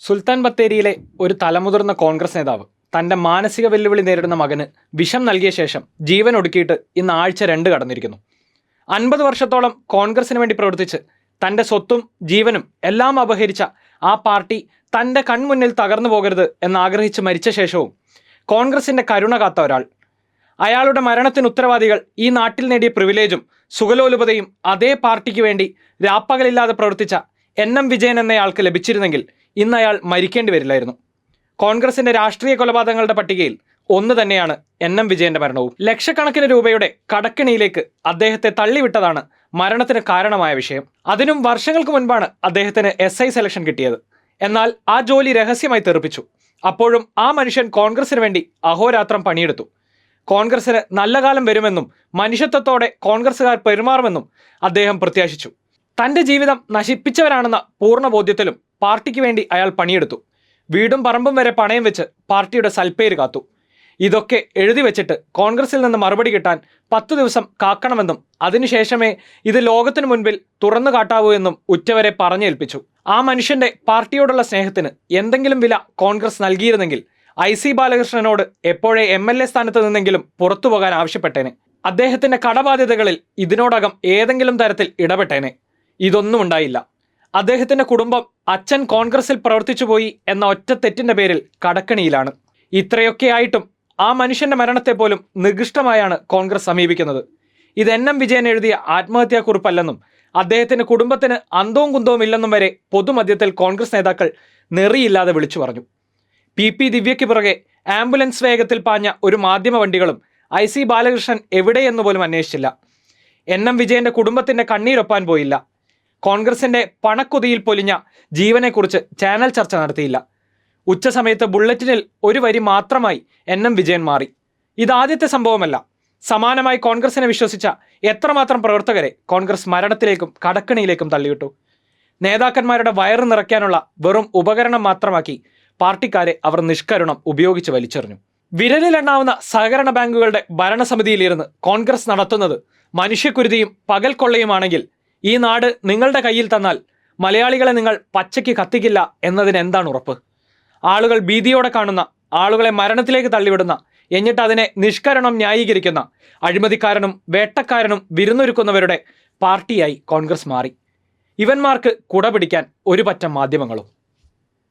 സുൽത്താൻ ബത്തേരിയിലെ ഒരു തലമുതിർന്ന കോൺഗ്രസ് നേതാവ് തന്റെ മാനസിക വെല്ലുവിളി നേരിടുന്ന മകന് വിഷം നൽകിയ ശേഷം ജീവൻ ഒടുക്കിയിട്ട് ഇന്ന് ആഴ്ച രണ്ട് കടന്നിരിക്കുന്നു. അൻപത് വർഷത്തോളം കോൺഗ്രസിന് വേണ്ടി പ്രവർത്തിച്ച് തന്റെ സ്വത്തും ജീവനും എല്ലാം അപഹരിച്ച ആ പാർട്ടി തന്റെ കൺമുന്നിൽ തകർന്നു പോകരുത് എന്നാഗ്രഹിച്ച് മരിച്ച ശേഷവും കോൺഗ്രസിന്റെ കരുണ കാത്ത ഒരാൾ. അയാളുടെ മരണത്തിന് ഉത്തരവാദികൾ ഈ നാട്ടിൽ നേടിയ പ്രിവിലേജും സുഖലോലുപതയും അതേ പാർട്ടിക്ക് വേണ്ടി രാപ്പകലില്ലാതെ പ്രവർത്തിച്ച എൻ എം വിജയൻ എന്നയാൾക്ക് ലഭിച്ചിരുന്നെങ്കിൽ ഇന്ന് അയാൾ മരിക്കേണ്ടി വരില്ലായിരുന്നു. കോൺഗ്രസിന്റെ രാഷ്ട്രീയ കൊലപാതകങ്ങളുടെ പട്ടികയിൽ ഒന്ന് തന്നെയാണ് എൻ എം വിജയന്റെ മരണവും. ലക്ഷക്കണക്കിന് രൂപയുടെ കടക്കിണിയിലേക്ക് അദ്ദേഹത്തെ തള്ളിവിട്ടതാണ് മരണത്തിന് കാരണമായ വിഷയം. അതിനും വർഷങ്ങൾക്ക് മുൻപാണ് അദ്ദേഹത്തിന് എസ് ഐ സെലക്ഷൻ കിട്ടിയത്. എന്നാൽ ആ ജോലി രഹസ്യമായി തെറിപ്പിച്ചു. അപ്പോഴും ആ മനുഷ്യൻ കോൺഗ്രസിന് വേണ്ടി അഹോരാത്രം പണിയെടുത്തു. കോൺഗ്രസിന് നല്ല കാലം വരുമെന്നും മനുഷ്യത്വത്തോടെ കോൺഗ്രസ്സുകാർ പെരുമാറുമെന്നും അദ്ദേഹം പ്രത്യാശിച്ചു. തന്റെ ജീവിതം നശിപ്പിച്ചവരാണെന്ന പൂർണ ബോധ്യത്തിലും പാർട്ടിക്ക് വേണ്ടി അയാൾ പണിയെടുത്തു. വീടും പറമ്പും വരെ പണയം വെച്ച് പാർട്ടിയുടെ സൽപ്പേര് കാത്തു. ഇതൊക്കെ എഴുതി വെച്ചിട്ട് കോൺഗ്രസിൽ നിന്ന് മറുപടി കിട്ടാൻ പത്തു ദിവസം കാക്കണമെന്നും അതിനുശേഷമേ ഇത് ലോകത്തിനു മുൻപിൽ തുറന്നു കാട്ടാവൂ എന്നും ഉറ്റവരെ പറഞ്ഞേൽപ്പിച്ചു. ആ മനുഷ്യന്റെ പാർട്ടിയോടുള്ള സ്നേഹത്തിന് എന്തെങ്കിലും വില കോൺഗ്രസ് നൽകിയിരുന്നെങ്കിൽ ഐ സി ബാലകൃഷ്ണനോട് എപ്പോഴേ എം എൽ എ സ്ഥാനത്ത് നിന്നെങ്കിലും പുറത്തു പോകാൻ ആവശ്യപ്പെട്ടേനെ. അദ്ദേഹത്തിന്റെ കടബാധ്യതകളിൽ ഇതിനോടകം ഏതെങ്കിലും തരത്തിൽ ഇടപെട്ടേനെ. ഇതൊന്നും ഉണ്ടായില്ല. അദ്ദേഹത്തിന്റെ കുടുംബം അച്ഛൻ കോൺഗ്രസിൽ പ്രവർത്തിച്ചുപോയി എന്ന ഒറ്റ തെറ്റിന്റെ പേരിൽ കടക്കണിയിലാണ്. ഇത്രയൊക്കെ ആയിട്ടും ആ മനുഷ്യന്റെ മരണത്തെ പോലും നികൃഷ്ടമായാണ് കോൺഗ്രസ് സമീപിക്കുന്നത്. ഇത് എൻ എം വിജയൻ എഴുതിയ ആത്മഹത്യാക്കുറിപ്പല്ലെന്നും അദ്ദേഹത്തിന്റെ കുടുംബത്തിന് അന്തവും കുന്തവും ഇല്ലെന്നും വരെ പൊതുമധ്യത്തിൽ കോൺഗ്രസ് നേതാക്കൾ നെറിയില്ലാതെ വിളിച്ചു പറഞ്ഞു. പി. പി. ദിവ്യയ്ക്ക് പുറകെ ആംബുലൻസ് വേഗത്തിൽ പാഞ്ഞ ഒരു മാധ്യമ വണ്ടികളും ഐ സി ബാലകൃഷ്ണൻ എവിടെയെന്ന് പോലും അന്വേഷിച്ചില്ല. എൻ എം വിജയന്റെ കുടുംബത്തിന്റെ കണ്ണീരൊപ്പാൻ പോയില്ല. കോൺഗ്രസിന്റെ പണക്കുതിയിൽ പൊലിഞ്ഞ ജീവനെക്കുറിച്ച് ചാനൽ ചർച്ച നടത്തിയില്ല. ഉച്ചസമയത്ത് ബുള്ളറ്റിനിൽ ഒരു വരി മാത്രമായി എൻ എം വിജയൻ മാറി. ഇതാദ്യത്തെ സംഭവമല്ല. സമാനമായി കോൺഗ്രസിനെ വിശ്വസിച്ച എത്രമാത്രം പ്രവർത്തകരെ കോൺഗ്രസ് മരണത്തിലേക്കും കടക്കണിയിലേക്കും തള്ളിയിട്ടു. നേതാക്കന്മാരുടെ വയറ് നിറയ്ക്കാനുള്ള വെറും ഉപകരണം മാത്രമാക്കി പാർട്ടിക്കാരെ അവർ നിഷ്കരുണം ഉപയോഗിച്ച് വലിച്ചെറിഞ്ഞു. വിരലിലെണ്ണാവുന്ന സഹകരണ ബാങ്കുകളുടെ ഭരണസമിതിയിലിരുന്ന് കോൺഗ്രസ് നടത്തുന്നത് മനുഷ്യക്കുരുതിയും പകൽ കൊള്ളയുമാണെങ്കിൽ ഈ നാട് നിങ്ങളുടെ കയ്യിൽ തന്നാൽ മലയാളികളെ നിങ്ങൾ പച്ചയ്ക്ക് കത്തിക്കില്ല എന്നതിന് എന്താണ് ഉറപ്പ്? ആളുകൾ ഭീതിയോടെ കാണുന്ന ആളുകളെ മരണത്തിലേക്ക് തള്ളിവിടുന്ന എന്നിട്ട് അതിനെ നിഷ്കരണം ന്യായീകരിക്കുന്ന അഴിമതിക്കാരനും വേട്ടക്കാരനും വിരുന്നൊരുക്കുന്നവരുടെ പാർട്ടിയായി കോൺഗ്രസ് മാറി. ഇവന്മാർക്ക് കുട പിടിക്കാൻ ഒരു പറ്റം മാധ്യമങ്ങളും.